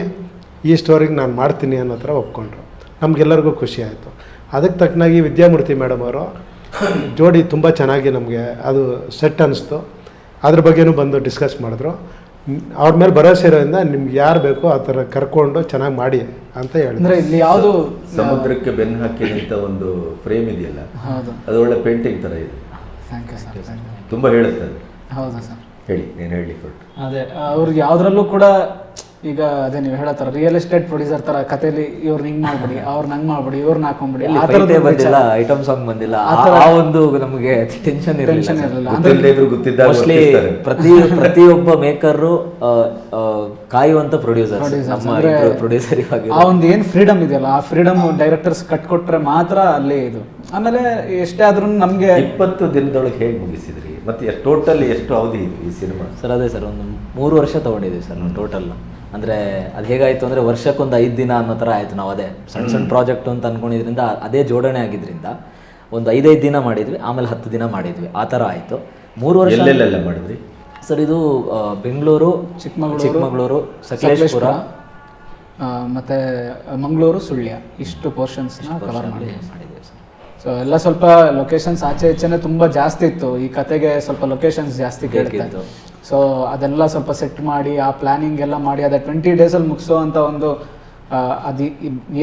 ಈ ಸ್ಟೋರಿಗೆ ನಾನು ಮಾಡ್ತೀನಿ ಅನ್ನೋ ಥರ ಒಪ್ಕೊಂಡ್ರು. ನಮಗೆಲ್ಲರಿಗೂ ಖುಷಿ ಆಯಿತು. ಅದಕ್ಕೆ ತಕ್ಕನಾಗಿ ವಿದ್ಯಾಮೂರ್ತಿ ಮೇಡಮ್ ಅವರು ಜೋಡಿ ತುಂಬ ಚೆನ್ನಾಗಿ ನಮಗೆ ಅದು ಸೆಟ್ ಅನ್ನಿಸ್ತು ಅದ್ರ ಬಗ್ಗೆನೂ ಬಂದು ಡಿಸ್ಕಸ್ ಮಾಡಿದ್ರು. ಅವ್ರ ಮೇಲೆ ಭರವಸೆ ಇರೋದ್ರಿಂದ ನಿಮ್ಗೆ ಯಾರು ಬೇಕೋ ಆ ಥರ ಕರ್ಕೊಂಡು ಚೆನ್ನಾಗಿ ಮಾಡಿ ಅಂತ ಹೇಳಿದ್ರೆ. ಅಂದ್ರೆ ಇಲ್ಲಿ ಯಾವುದು ಸಮುದ್ರಕ್ಕೆ ಬೆನ್ನು ಹಾಕಿ ನಿಂತ ಒಂದು ಫ್ರೇಮ್ ಇದೆಯಲ್ಲ ಹೌದು. ಅದು ಒಳ್ಳೆ ಪೇಂಟಿಂಗ್ ಥರ ಇದೆ. Thank you sir. ತುಂಬ ಹೇಳುತ್ತೆ ಹೌದಾ ಹೌದು ಸರ್ ಹೇಳಿ ನೀನು ಹೇಳಿ ಕೊಟ್ಟು. ಅದೇ ಅವ್ರಿಗೆ ಯಾವುದ್ರಲ್ಲೂ ಕೂಡ ಈಗ ಅದೇ ನೀವು ಹೇಳತ್ತಾರ ರಿಯಲ್ ಎಸ್ಟೇಟ್ ಪ್ರೊಡ್ಯೂಸರ್ ತರ ಕಥೆಲಿ ಇವ್ರನ್ನ ಹಿಂಗ್ ಮಾಡ್ಬಿಡಿ ಅವ್ರನ್ನ ಹಂಗ್ ಮಾಡ್ಬಿಡಿ ಇವ್ರನ್ನ ಹಾಕೊಂಡ್ಬಿಡಿ ಆ ಬಂದಿಲ್ಲ ಐಟಮ್ ಸಾಂಗ್ ಬಂದಿಲ್ಲ ಆ- ಒಂದು ನಮಗೆ ಟೆನ್ಷನ್ ಟೆನ್ಷನ್ ಇರಲಿಲ್ಲ. ಮೋಸ್ಟ್ಲಿ ಪ್ರತಿ ಪ್ರತಿಯೊಬ್ಬ ಮೇಕರ್ ಕಾಯುವಂತ ಪ್ರೊಡ್ಯೂಸರ್ ನಮ್ಮ ಪ್ರೊಡ್ಯೂಸರ್ ಇವಾಗ ಆ ಒಂದು ಏನ್ ಫ್ರೀಡಮ್ ಇದೆಯಲ್ಲ ಆ ಫ್ರೀಡಮ್ ಡೈರೆಕ್ಟರ್ಸ್ ಕಟ್ಕೊಟ್ರೆ ಮಾತ್ರ ಅಲ್ಲೇ ಇದು. ಆಮೇಲೆ ಎಷ್ಟೇ ಆದ್ರೂ ನಮ್ಗೆ ಇಪ್ಪತ್ತು ದಿನದೊಳಗೆ ಹೇಗ್ ಮುಗಿಸಿದ್ರಿ? ಮತ್ತೆ ಟೋಟಲ್ ಎಷ್ಟು ಅವಧಿ ಈ ಸಿನಿಮಾ? ಸರ್ ಅದೇ ಸರ್ ಒಂದು ಮೂರು ವರ್ಷ ತಗೊಂಡಿದ್ದೀವಿ ಸರ್ ನಾವು ಟೋಟಲ್ ಅಂದರೆ ಅದು ಹೇಗಾಯಿತು ಅಂದರೆ ವರ್ಷಕ್ಕೊಂದು ಐದು ದಿನ ಅನ್ನೋ ಥರ ಆಯಿತು ನಾವು ಅದೇ. ಸಣ್ಣ ಸಣ್ಣ ಪ್ರಾಜೆಕ್ಟ್ ಅಂತ ಅಂದ್ಕೊಂಡಿದ್ರಿಂದ ಅದೇ ಜೋಡಣೆ ಆಗಿದ್ರಿಂದ ಒಂದು ಐದೈದು ದಿನ ಮಾಡಿದ್ವಿ ಆಮೇಲೆ ಹತ್ತು ದಿನ ಮಾಡಿದ್ವಿ. ಆ ಥರ ಆಯಿತು. ಮೂರು ವರ್ಷ ಮಾಡಿದ್ವಿ ಮಾಡಿದ್ರಿ? ಸರ್ ಇದು ಬೆಂಗಳೂರು ಚಿಕ್ಕಮಗಳೂರು, ಚಿಕ್ಕಮಗಳೂರು ಸಕಲೇಶ್ಪುರ. ಆ, ಮತ್ತೆ ಮಂಗಳೂರು ಸುಳ್ಯ. ಇಷ್ಟು ಪೋರ್ಷನ್ಸ್ನ ಕವರ್ ಮಾಡಿ ಮಾಡಿದ್ದೀವಿ ಸರ್. ಸೊ ಎಲ್ಲ ಸ್ವಲ್ಪ ಲೊಕೇಶನ್ಸ್ ಆಚೆ ಈಚೆನೆ ತುಂಬಾ ಜಾಸ್ತಿ ಇತ್ತು. ಈ ಕತೆಗೆ ಸ್ವಲ್ಪ ಲೊಕೇಶನ್ಸ್ ಜಾಸ್ತಿ ಕೇಳ್ತಾ ಬೇಕಿತ್ತು. ಸೊ ಅದೆಲ್ಲ ಸ್ವಲ್ಪ ಸೆಟ್ ಮಾಡಿ ಆ ಪ್ಲಾನಿಂಗ್ ಎಲ್ಲ ಮಾಡಿ ಅದೇ ಟ್ವೆಂಟಿ ಡೇಸಲ್ಲಿ ಮುಗಿಸೋ ಅಂತ ಒಂದು ಅದು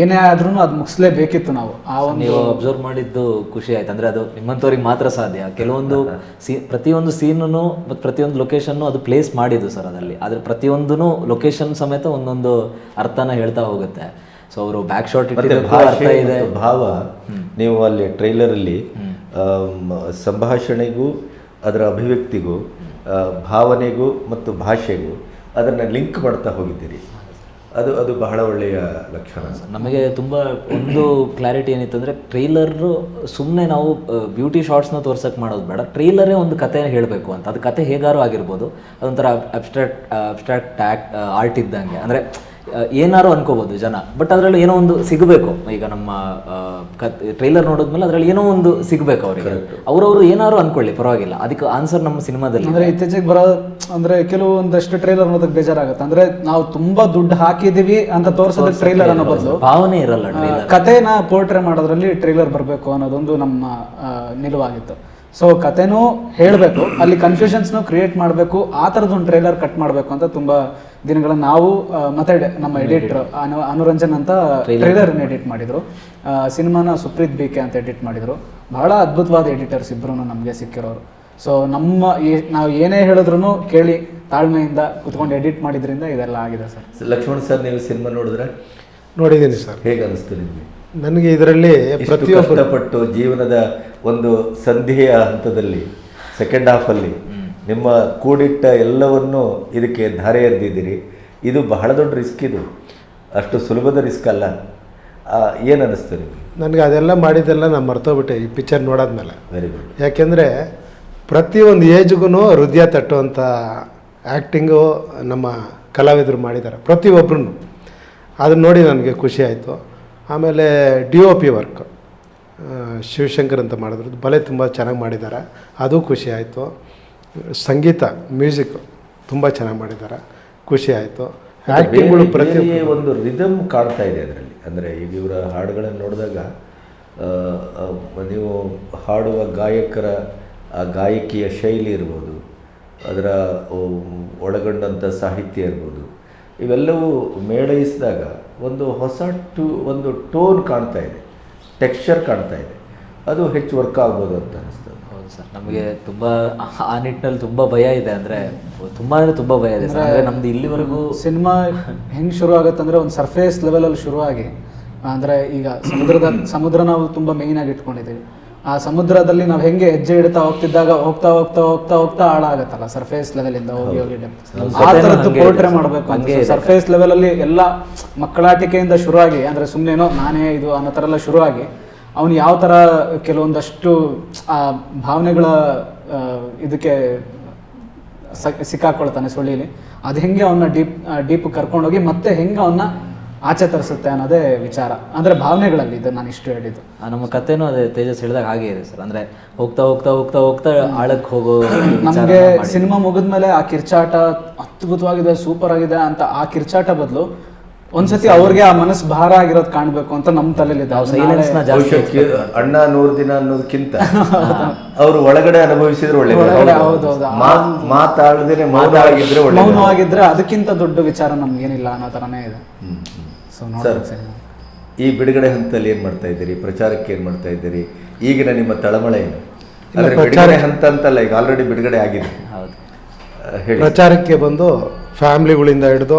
ಏನೇ ಆದ್ರೂ ಅದು ಮುಗಿಸ್ಲೇಬೇಕಿತ್ತು ನಾವು. ಆ ಒಂದು ನೀವು ಅಬ್ಸರ್ವ್ ಮಾಡಿದ್ದು ಖುಷಿ ಆಯ್ತು. ಅಂದ್ರೆ ಅದು ನಿಮ್ಮಂಥವ್ರಿಗೆ ಮಾತ್ರ ಸಾಧ್ಯ. ಕೆಲವೊಂದು ಸೀ ಪ್ರತಿಯೊಂದು ಸೀನನ್ನು ಮತ್ತು ಪ್ರತಿಯೊಂದು ಲೊಕೇಶನ್ನು ಅದು ಪ್ಲೇಸ್ ಮಾಡಿದ್ದು ಸರ್ ಅದರಲ್ಲಿ. ಆದ್ರೆ ಪ್ರತಿಯೊಂದೂ ಲೊಕೇಶನ್ ಸಮೇತ ಒಂದೊಂದು ಅರ್ಥನ ಹೇಳ್ತಾ ಹೋಗುತ್ತೆ. ಸೊ ಅವರು ಬ್ಯಾಕ್ ಶಾಟ್ ಅರ್ಥ ಇದೆ. ಭಾವ ನೀವು ಅಲ್ಲಿ ಟ್ರೈಲರಲ್ಲಿ ಸಂಭಾಷಣೆಗೂ ಅದರ ಅಭಿವ್ಯಕ್ತಿಗೂ ಭಾವನೆಗೂ ಮತ್ತು ಭಾಷೆಗೂ ಅದನ್ನು ಲಿಂಕ್ ಮಾಡ್ತಾ ಹೋಗಿದ್ದೀರಿ. ಅದು ಅದು ಬಹಳ ಒಳ್ಳೆಯ ಲಕ್ಷಣ. ನಮಗೆ ತುಂಬ ಒಂದು ಕ್ಲಾರಿಟಿ ಏನಿತ್ತು ಅಂದರೆ ಟ್ರೈಲರು ಸುಮ್ಮನೆ ನಾವು ಬ್ಯೂಟಿ ಶಾರ್ಟ್ಸ್ನ ತೋರ್ಸೋಕ್ಕೆ ಮಾಡೋದು ಬೇಡ. ಟ್ರೈಲರೇ ಒಂದು ಕತೆ ಹೇಳಬೇಕು ಅಂತ. ಅದು ಕತೆ ಹೇಗಾರು ಆಗಿರ್ಬೋದು. ಅದೊಂಥರ ಅಬ್ಸ್ಟ್ರಾಕ್ಟ್ ಅಬ್ಸ್ಟ್ರಾಕ್ಟ್ ಆ್ಯಕ್ಟ್ ಆರ್ಟ್ ಇದ್ದಂಗೆ. ಅಂದರೆ ಏನಾರು ಅನ್ಕೋಬಹುದು ಜನ. ಬಟ್ ಅದರಲ್ಲಿ ಏನೋ ಒಂದು ಸಿಗಬೇಕು. ಈಗ ನಮ್ಮ ಟ್ರೈಲರ್ ನೋಡಿದ್ಮೇಲೆ ಅದರಲ್ಲಿ ಏನೋ ಒಂದು ಸಿಗಬೇಕು ಅವರಿಗೆ. ಅವರವರು ಏನಾರು ಅನ್ಕೊಳ್ಳಿ ಪರವಾಗಿಲ್ಲ. ಅದಕ್ಕೆ ಆನ್ಸರ್ ನಮ್ಮ ಸಿನಿಮಾದಲ್ಲಿ ಅಂದ್ರೆ ಇತ್ತೀಚೆಗೆ ಬರೋ ಅಂದ್ರೆ ಕೆಲವೊಂದಷ್ಟು ಟ್ರೈಲರ್ ನೋಡೋದಕ್ಕೆ ಬೇಜಾರಾಗುತ್ತೆ. ಅಂದ್ರೆ ನಾವು ತುಂಬಾ ದುಡ್ಡು ಹಾಕಿದೀವಿ ಅಂತ ತೋರ್ಸೋದಕ್ಕೆ ಟ್ರೈಲರ್ ಅನ್ನೋ ಬದಲು ಭಾವನೆ ಇರಲ್ಲ ಕಥೆನ ಕತೆನ ಪೋರ್ಟ್ರೆ ಮಾಡೋದ್ರಲ್ಲಿ ಟ್ರೈಲರ್ ಬರಬೇಕು ಅನ್ನೋದೊಂದು ನಮ್ಮ ನಿಲುವಾಗಿತ್ತು. ಸೊ ಕಥೆನೂ ಹೇಳಬೇಕು. ಅಲ್ಲಿ ಕನ್ಫ್ಯೂಷನ್ಸ್ನೂ ಕ್ರಿಯೇಟ್ ಮಾಡಬೇಕು. ಆ ಥರದ್ದು ಒಂದು ಟ್ರೈಲರ್ ಕಟ್ ಮಾಡಬೇಕು ಅಂತ ತುಂಬಾ ದಿನಗಳ ನಾವು ಮತ್ತೆ ನಮ್ಮ ಎಡಿಟರ್ ಅನು ಅನುರಂಜನ್ ಅಂತ ಟ್ರೈಲರ್ ಎಡಿಟ್ ಮಾಡಿದ್ರು. ಸಿನಿಮಾನ ಸುಪ್ರೀತ್ ಬೇಕೆ ಕೆ ಅಂತ ಎಡಿಟ್ ಮಾಡಿದ್ರು. ಬಹಳ ಅದ್ಭುತವಾದ ಎಡಿಟರ್ಸ್ ಇಬ್ಬರೂ ನಮಗೆ ಸಿಕ್ಕಿರೋರು. ಸೊ ನಮ್ಮ ನಾವು ಏನೇ ಹೇಳಿದ್ರು ಕೇಳಿ ತಾಳ್ಮೆಯಿಂದ ಕುತ್ಕೊಂಡು ಎಡಿಟ್ ಮಾಡಿದ್ರಿಂದ ಇದೆಲ್ಲ ಆಗಿದೆ ಸರ್. ಲಕ್ಷ್ಮಣ್ ಸರ್ ನೀವು ಸಿನಿಮಾ ನೋಡಿದ್ರೆ? ನೋಡಿದ್ದೀನಿ ಸರ್. ಹೇಗೆ ಅನಿಸ್ತು ನಿಮಗೆ? ನನಗೆ ಇದರಲ್ಲಿ ಪ್ರತಿಯೊಬ್ಬರು ಕಷ್ಟಪಟ್ಟು ಜೀವನದ ಒಂದು ಸಂಧಿಯ ಹಂತದಲ್ಲಿ ಸೆಕೆಂಡ್ ಹಾಫಲ್ಲಿ ನಿಮ್ಮ ಕೂಡಿಟ್ಟ ಎಲ್ಲವನ್ನು ಇದಕ್ಕೆ ಧಾರೆ ಎರೆದಿದ್ದೀರಿ. ಇದು ಬಹಳ ದೊಡ್ಡ ರಿಸ್ಕ್ ಇದು. ಅಷ್ಟು ಸುಲಭದ ರಿಸ್ಕ್ ಅಲ್ಲ. ಏನು ಅನ್ನಿಸ್ತು ನಿಮಗೆ? ನನಗೆ ಅದೆಲ್ಲ ಮಾಡಿದ್ದೆಲ್ಲ ನಾನು ಮರ್ತೋಗ್ಬಿಟ್ಟೆ ಈ ಪಿಕ್ಚರ್ ನೋಡಾದ್ಮೇಲೆ. ವೆರಿ ಗುಡ್ ಯಾಕೆಂದರೆ ಪ್ರತಿಯೊಂದು ಏಜ್ಗೂ ಹೃದಯ ತಟ್ಟುವಂಥ ಆ್ಯಕ್ಟಿಂಗು ನಮ್ಮ ಕಲಾವಿದರು ಮಾಡಿದ್ದಾರೆ ಪ್ರತಿಯೊಬ್ಬರೂ ಅದನ್ನ ನೋಡಿ ನನಗೆ ಖುಷಿ ಆಯಿತು. ಆಮೇಲೆ D O P work Shivashankar ಅಂತ ಮಾಡಿದ್ರು. ಬಲೆ ತುಂಬ ಚೆನ್ನಾಗಿ ಮಾಡಿದ್ದಾರೆ. ಅದು ಖುಷಿ ಆಯಿತು. ಸಂಗೀತ ಮ್ಯೂಸಿಕ್ ತುಂಬ ಚೆನ್ನಾಗಿ ಮಾಡಿದ್ದಾರೆ. ಖುಷಿ ಆಯಿತು. ಆ್ಯಕ್ಟಿಂಗ್ಗಳು ಪ್ರತಿ ಒಂದು ರಿದಮ್ ಕಾಣ್ತಾ ಇದೆ ಅದರಲ್ಲಿ. ಅಂದರೆ ಈಗ ಇವರ ಹಾಡುಗಳನ್ನು ನೋಡಿದಾಗ ನೀವು ಹಾಡುವ ಗಾಯಕರ ಆ ಗಾಯಕಿಯ ಶೈಲಿ ಇರ್ಬೋದು ಅದರ ಒಳಗೊಂಡಂಥ ಸಾಹಿತ್ಯ ಇರ್ಬೋದು ಇವೆಲ್ಲವೂ ಮೇಳೈಸಿದಾಗ ಒಂದು ಹೊಸ ಟು ಒಂದು ಟೋನ್ ಕಾಣ್ತಾ ಇದೆ. ಟೆಕ್ಸ್ಚರ್ ಕಾಣ್ತಾ ಇದೆ. ಅದು ಹೆಚ್ಚು ವರ್ಕ್ ಆಗ್ಬೋದು ಅಂತ ಅನಿಸ್ತದೆ. ಹೌದು ಸರ್. ನಮಗೆ ತುಂಬ ಆ ನಿಟ್ಟಿನಲ್ಲಿ ತುಂಬ ಭಯ ಇದೆ ಅಂದ್ರೆ ತುಂಬಾ ಅಂದ್ರೆ ತುಂಬಾ ಭಯ ಇದೆ ಸರ್. ಅಂದ್ರೆ ನಮ್ದು ಇಲ್ಲಿವರೆಗೂ ಸಿನಿಮಾ ಹೆಂಗ್ ಶುರು ಆಗುತ್ತಂದ್ರೆ ಒಂದು ಸರ್ಫೇಸ್ ಲೆವೆಲಲ್ಲಿ ಶುರುವಾಗಿ ಅಂದ್ರೆ ಈಗ ಸಮುದ್ರದ ಸಮುದ್ರ ನಾವು ತುಂಬಾ ಮೇಯ್ನ್ ಆಗಿ ಇಟ್ಕೊಂಡಿದ್ದೀವಿ. ಆ ಸಮುದ್ರದಲ್ಲಿ ನಾವು ಹೆಂಗೆ ಹೆಜ್ಜೆ ಇಡ್ತಾ ಹೋಗ್ತಿದ್ದಾಗ ಹೋಗ್ತಾ ಹೋಗ್ತಾ ಹೋಗ್ತಾ ಹೋಗ್ತಾ ಹಾಳಾಗತ್ತಲ್ಲ ಸರ್ಫೇಸ್ ಲೆವೆಲಿಂದ ಇಂದ ಹೋಗಿ ಹೋಗಿ ಆ ಥರದ್ದು ಪೋರ್ಟ್ರೆ ಮಾಡಬೇಕು ಹಂಗೆ ಅಂತ ಸರ್ಫೇಸ್ ಲೆವೆಲಲ್ಲಿ ಎಲ್ಲ ಮಕ್ಕಳಾಟಿಕೆಯಿಂದ ಶುರುವಾಗಿ ಅಂದ್ರೆ ಸುಮ್ಮನೆನೋ ನಾನೇ ಇದು ಅನ್ನೋ ಥರ ಎಲ್ಲ ಶುರುವಾಗಿ ಅವನು ಯಾವ ಥರ ಕೆಲವೊಂದಷ್ಟು ಆ ಭಾವನೆಗಳ ಇದಕ್ಕೆ ಸಿಕ್ಕಾಕೊಳ್ತಾನೆ ಸುಳ್ಳಿಲಿ. ಅದು ಹೆಂಗೆ ಅವನ್ನ ಡೀಪ್ ಡೀಪ್ ಕರ್ಕೊಂಡೋಗಿ ಮತ್ತೆ ಹೆಂಗೆ ಅವನ್ನ ಆಚೆ ತರಿಸುತ್ತೆ ಅನ್ನೋದೇ ವಿಚಾರ. ಅಂದರೆ ಭಾವನೆಗಳಲ್ಲಿ ಇದು ನಾನು ಇಷ್ಟು ಹೇಳಿದ್ದು. ನಮ್ಮ ಕಥೆನೂ ಅದೇ ತೇಜಸ್ ಹೇಳಿದಾಗ ಹಾಗೆ ಇದೆ ಸರ್. ಅಂದರೆ ಹೋಗ್ತಾ ಹೋಗ್ತಾ ಹೋಗ್ತಾ ಹೋಗ್ತಾ ಆಳಕ್ಕೆ ಹೋಗೋ ನಮಗೆ. ಸಿನಿಮಾ ಮುಗಿದ್ಮೇಲೆ ಆ ಕಿರ್ಚಾಟ ಅದ್ಭುತವಾಗಿದೆ ಸೂಪರ್ ಆಗಿದೆ ಅಂತ ಆ ಕಿರ್ಚಾಟ ಬದಲು ಒಂದ್ಸತಿ ಅವ್ರಿಗೆ ಆ ಮನಸ್ಸು ಭಾರ ಆಗಿರೋದು ಕಾಣ್ಬೇಕು ಅಂತ ನಮ್ಮ ತಲೆಯಲ್ಲಿ ನಾವು ಸೈಲೆನ್ಸ್ನ ಜಾಸ್ತಿ ಅಣ್ಣ ನೂರು ದಿನ ಅನ್ನೋದಕ್ಕಿಂತ ಅವರು ಒಳಗಡೆ ಅನುಭವಿಸಿದ್ರೆ ಒಳ್ಳೇದು. ಮಾತಾಡದೇನೆ ಮೌನವಾಗಿದ್ರೆ ಮೌನವಾಗಿದ್ರೆ ಅದಕ್ಕಿಂತ ದೊಡ್ಡ ವಿಚಾರ ನಮ್ಗೇನಿಲ್ಲ ಅನ್ನೋ ತರನೇ ಇದೆ. ಸೊ ನೋಡಿ ಈ ಬಿಡುಗಡೆ ಹಂತದಲ್ಲಿ ಏನ್ ಮಾಡ್ತಾ ಇದ್ದೀರಿ? ಪ್ರಚಾರಕ್ಕೆ ಏನ್ ಮಾಡ್ತಾ ಇದ್ದೀರಿ? ಈಗಿನ ನಿಮ್ಮ ತಳಮಳೆ ಏನು? ಬಿಡುಗಡೆ ಹಂತ ಅಂತಲ್ಲ ಈಗ ಆಲ್ರೆಡಿ ಬಿಡುಗಡೆ ಆಗಿದೆ. ಪ್ರಚಾರಕ್ಕೆ ಬಂದು ಫ್ಯಾಮಿಲಿಗಳಿಂದ ಹಿಡಿದು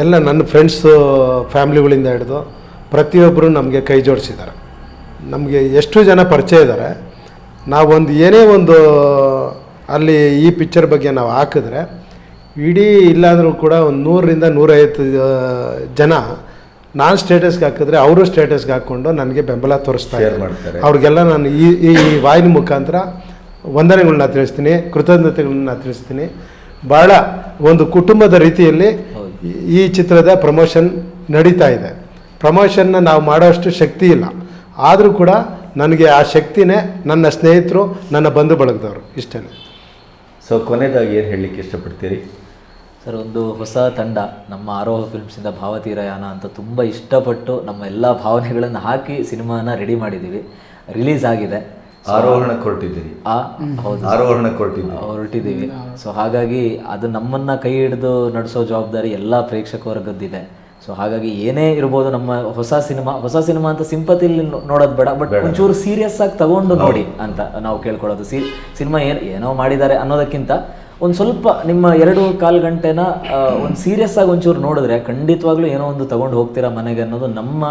ಎಲ್ಲ ನನ್ನ ಫ್ರೆಂಡ್ಸು ಫ್ಯಾಮ್ಲಿಗಳಿಂದ ಹಿಡಿದು ಪ್ರತಿಯೊಬ್ಬರು ನಮಗೆ ಕೈ ಜೋಡಿಸಿದ್ದಾರೆ. ನಮಗೆ ಎಷ್ಟು ಜನ ಪರಿಚಯ ಇದ್ದಾರೆ ನಾವೊಂದು ಏನೇ ಒಂದು ಅಲ್ಲಿ ಈ ಪಿಕ್ಚರ್ ಬಗ್ಗೆ ನಾವು ಹಾಕಿದ್ರೆ ಇಡೀ ಇಲ್ಲಾಂದರೂ ಕೂಡ ಒಂದು ನೂರರಿಂದ ನೂರೈವತ್ತು ಜನ ನಾನು ಸ್ಟೇಟಸ್ಗೆ ಹಾಕಿದ್ರೆ ಅವರು ಸ್ಟೇಟಸ್ಗೆ ಹಾಕ್ಕೊಂಡು ನನಗೆ ಬೆಂಬಲ ತೋರಿಸ್ತಾ ಇದ್ದಾರೆ. ಅವ್ರಿಗೆಲ್ಲ ನಾನು ಈ ಈ ವಾಯಿನ ಮುಖಾಂತರ ವಂದನೆಗಳನ್ನ ತಿಳಿಸ್ತೀನಿ ಕೃತಜ್ಞತೆಗಳನ್ನ ತಿಳಿಸ್ತೀನಿ. ಭಾಳ ಒಂದು ಕುಟುಂಬದ ರೀತಿಯಲ್ಲಿ ಈ- ಚಿತ್ರದ ಪ್ರಮೋಷನ್ ನಡೀತಾ ಇದೆ. ಪ್ರಮೋಷನ್ನ ನಾವು ಮಾಡೋಷ್ಟು ಶಕ್ತಿ ಇಲ್ಲ. ಆದರೂ ಕೂಡ ನನಗೆ ಆ ಶಕ್ತಿನೇ ನನ್ನ ಸ್ನೇಹಿತರು ನನ್ನ ಬಂಧು ಬಳಗದವರು ಇಷ್ಟೇ ಸೊ ಕೊನೆಯದಾಗಿ ಏನು ಹೇಳಲಿಕ್ಕೆ ಇಷ್ಟಪಡ್ತೀರಿ? ಸರ್ ಒಂದು ಹೊಸ ತಂಡ ನಮ್ಮ ಆರೋಹ ಫಿಲ್ಮ್ಸಿಂದ ಭಾವತೀರಯಾನ ಅಂತ ತುಂಬ ಇಷ್ಟಪಟ್ಟು ನಮ್ಮ ಎಲ್ಲ ಭಾವನೆಗಳನ್ನು ಹಾಕಿ ಸಿನಿಮಾನ ರೆಡಿ ಮಾಡಿದ್ದೀವಿ ರಿಲೀಸ್ ಆಗಿದೆ. ಆರೋಹಣ ಹೌದು. ಆರೋಹಣ ಕೊಟ್ಟಿದ್ದೀವಿ ಹೊರಟಿದ್ದೀವಿ. ಸೊ ಹಾಗಾಗಿ ಅದು ನಮ್ಮನ್ನ ಕೈ ಹಿಡಿದು ನಡೆಸೋ ಜವಾಬ್ದಾರಿ ಎಲ್ಲ ಪ್ರೇಕ್ಷಕ ವರ್ಗದ್ದಿದೆ. ಸೊ ಹಾಗಾಗಿ ಏನೇ ಇರ್ಬೋದು ನಮ್ಮ ಹೊಸ ಸಿನಿಮಾ ಹೊಸ ಸಿನಿಮಾ ಅಂತ ಸಿಂಪತಿಲಿ ನೋಡೋದು ಬೇಡ ಬಟ್ ಒಂಚೂರು ಸೀರಿಯಸ್ ಆಗಿ ತಗೊಂಡು ನೋಡಿ ಅಂತ ನಾವು ಕೇಳ್ಕೊಳ್ಳೋದು. ಸಿ ಸಿನಿಮಾ ಏನು ಏನೋ ಮಾಡಿದ್ದಾರೆ ಅನ್ನೋದಕ್ಕಿಂತ ಒಂದು ಸ್ವಲ್ಪ ನಿಮ್ಮ ಎರಡು ಕಾಲು ಗಂಟೆನ ಒಂದು ಸೀರಿಯಸ್ ಆಗಿ ಒಂಚೂರು ನೋಡಿದ್ರೆ ಖಂಡಿತವಾಗ್ಲೂ ಏನೋ ಒಂದು ತಗೊಂಡು ಹೋಗ್ತೀರಾ ಮನೆಗೆ ಅನ್ನೋದು ನಮ್ಮ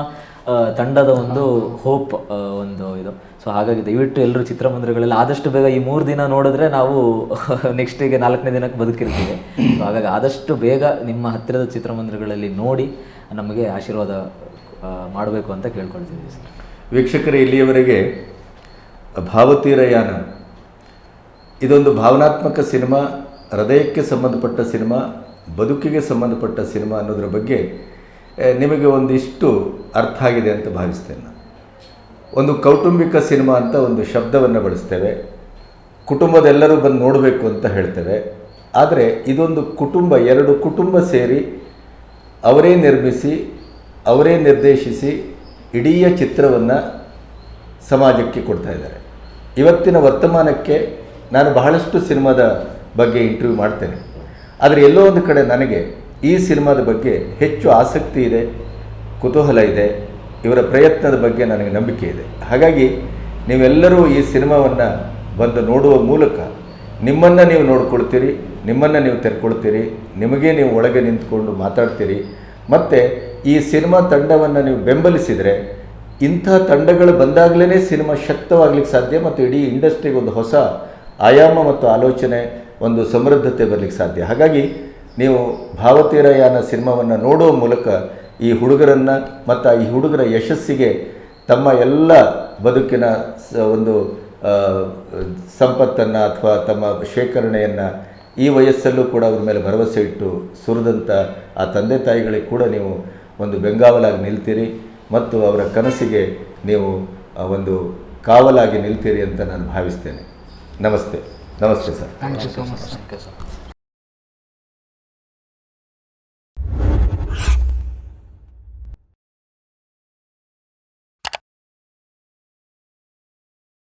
ತಂಡದ ಒಂದು ಹೋಪ್ ಒಂದು ಇದು. ಸೊ ಹಾಗಾಗಿ ದಯವಿಟ್ಟು ಎಲ್ಲರೂ ಚಿತ್ರಮಂದಿರಗಳಲ್ಲಿ ಆದಷ್ಟು ಬೇಗ ಈ ಮೂರು ದಿನ ನೋಡಿದ್ರೆ ನಾವು ನೆಕ್ಸ್ಟಿಗೆ ನಾಲ್ಕನೇ ದಿನಕ್ಕೆ ಬದುಕಿರ್ತೀವಿ. ಸೊ ಹಾಗಾಗಿ ಆದಷ್ಟು ಬೇಗ ನಿಮ್ಮ ಹತ್ತಿರದ ಚಿತ್ರಮಂದಿರಗಳಲ್ಲಿ ನೋಡಿ ನಮಗೆ ಆಶೀರ್ವಾದ ಮಾಡಬೇಕು ಅಂತ ಕೇಳ್ಕೊಳ್ತೀವಿ ವೀಕ್ಷಕರೇ, ಇಲ್ಲಿಯವರೆಗೆ ಭಾವತೀರಯಾನ, ಇದೊಂದು ಭಾವನಾತ್ಮಕ ಸಿನಿಮಾ, ಹೃದಯಕ್ಕೆ ಸಂಬಂಧಪಟ್ಟ ಸಿನಿಮಾ, ಬದುಕಿಗೆ ಸಂಬಂಧಪಟ್ಟ ಸಿನಿಮಾ ಅನ್ನೋದ್ರ ಬಗ್ಗೆ ನಿಮಗೆ ಒಂದಿಷ್ಟು ಅರ್ಥ ಆಗಿದೆ ಅಂತ ಭಾವಿಸ್ತೇನೆ ನಾನು. ಒಂದು ಕೌಟುಂಬಿಕ ಸಿನಿಮಾ ಅಂತ ಒಂದು ಶಬ್ದವನ್ನು ಬಳಸ್ತೇವೆ. ಕುಟುಂಬದೆಲ್ಲರೂ ಬಂದು ನೋಡಬೇಕು ಅಂತ ಹೇಳ್ತೇವೆ. ಆದರೆ ಇದೊಂದು ಕುಟುಂಬ, ಎರಡು ಕುಟುಂಬ ಸೇರಿ ಅವರೇ ನಿರ್ಮಿಸಿ, ಅವರೇ ನಿರ್ದೇಶಿಸಿ ಇಡೀ ಚಿತ್ರವನ್ನು ಸಮಾಜಕ್ಕೆ ಕೊಡ್ತಾ ಇದ್ದಾರೆ. ಇವತ್ತಿನ ವರ್ತಮಾನಕ್ಕೆ ನಾನು ಬಹಳಷ್ಟು ಸಿನಿಮಾದ ಬಗ್ಗೆ ಇಂಟರ್ವ್ಯೂ ಮಾಡ್ತೇನೆ. ಆದರೆ ಎಲ್ಲೋ ಒಂದು ಕಡೆ ನನಗೆ ಈ ಸಿನಿಮಾದ ಬಗ್ಗೆ ಹೆಚ್ಚು ಆಸಕ್ತಿ ಇದೆ, ಕುತೂಹಲ ಇದೆ. ಇವರ ಪ್ರಯತ್ನದ ಬಗ್ಗೆ ನನಗೆ ನಂಬಿಕೆ ಇದೆ. ಹಾಗಾಗಿ ನೀವೆಲ್ಲರೂ ಈ ಸಿನಿಮಾವನ್ನು ಬಂದು ನೋಡುವ ಮೂಲಕ ನಿಮ್ಮನ್ನು ನೀವು ನೋಡ್ಕೊಳ್ತೀರಿ, ನಿಮ್ಮನ್ನು ನೀವು ತೆರ್ಕೊಳ್ತೀರಿ, ನಿಮಗೆ ನೀವು ಒಳಗೆ ನಿಂತ್ಕೊಂಡು ಮಾತಾಡ್ತೀರಿ, ಮತ್ತು ಈ ಸಿನಿಮಾ ತಂಡವನ್ನು ನೀವು ಬೆಂಬಲಿಸಿದರೆ ಇಂಥ ತಂಡಗಳು ಬಂದಾಗಲೇ ಸಿನಿಮಾ ಶಕ್ತವಾಗಲಿಕ್ಕೆ ಸಾಧ್ಯ ಮತ್ತು ಇಡೀ ಇಂಡಸ್ಟ್ರಿಗೆ ಒಂದು ಹೊಸ ಆಯಾಮ ಮತ್ತು ಆಲೋಚನೆ, ಒಂದು ಸಮೃದ್ಧತೆ ಬರಲಿಕ್ಕೆ ಸಾಧ್ಯ. ಹಾಗಾಗಿ ನೀವು ಭಾವತೀರಯಾನ ಸಿನಿಮಾವನ್ನು ನೋಡುವ ಮೂಲಕ ಈ ಹುಡುಗರನ್ನು ಮತ್ತು ಈ ಹುಡುಗರ ಯಶಸ್ಸಿಗೆ ತಮ್ಮ ಎಲ್ಲ ಬದುಕಿನ ಒಂದು ಸಂಪತ್ತನ್ನು ಅಥವಾ ತಮ್ಮ ಶೇಖರಣೆಯನ್ನು ಈ ವಯಸ್ಸಲ್ಲೂ ಕೂಡ ಅವ್ರ ಮೇಲೆ ಭರವಸೆ ಇಟ್ಟು ಸುರಿದಂಥ ಆ ತಂದೆ ತಾಯಿಗಳಿಗೆ ಕೂಡ ನೀವು ಒಂದು ಬೆಂಗಾವಲಾಗಿ ನಿಲ್ತೀರಿ ಮತ್ತು ಅವರ ಕನಸಿಗೆ ನೀವು ಒಂದು ಕಾವಲಾಗಿ ನಿಲ್ತೀರಿ ಅಂತ ನಾನು ಭಾವಿಸ್ತೇನೆ. ನಮಸ್ತೆ. ನಮಸ್ತೆ sir. Thank you so much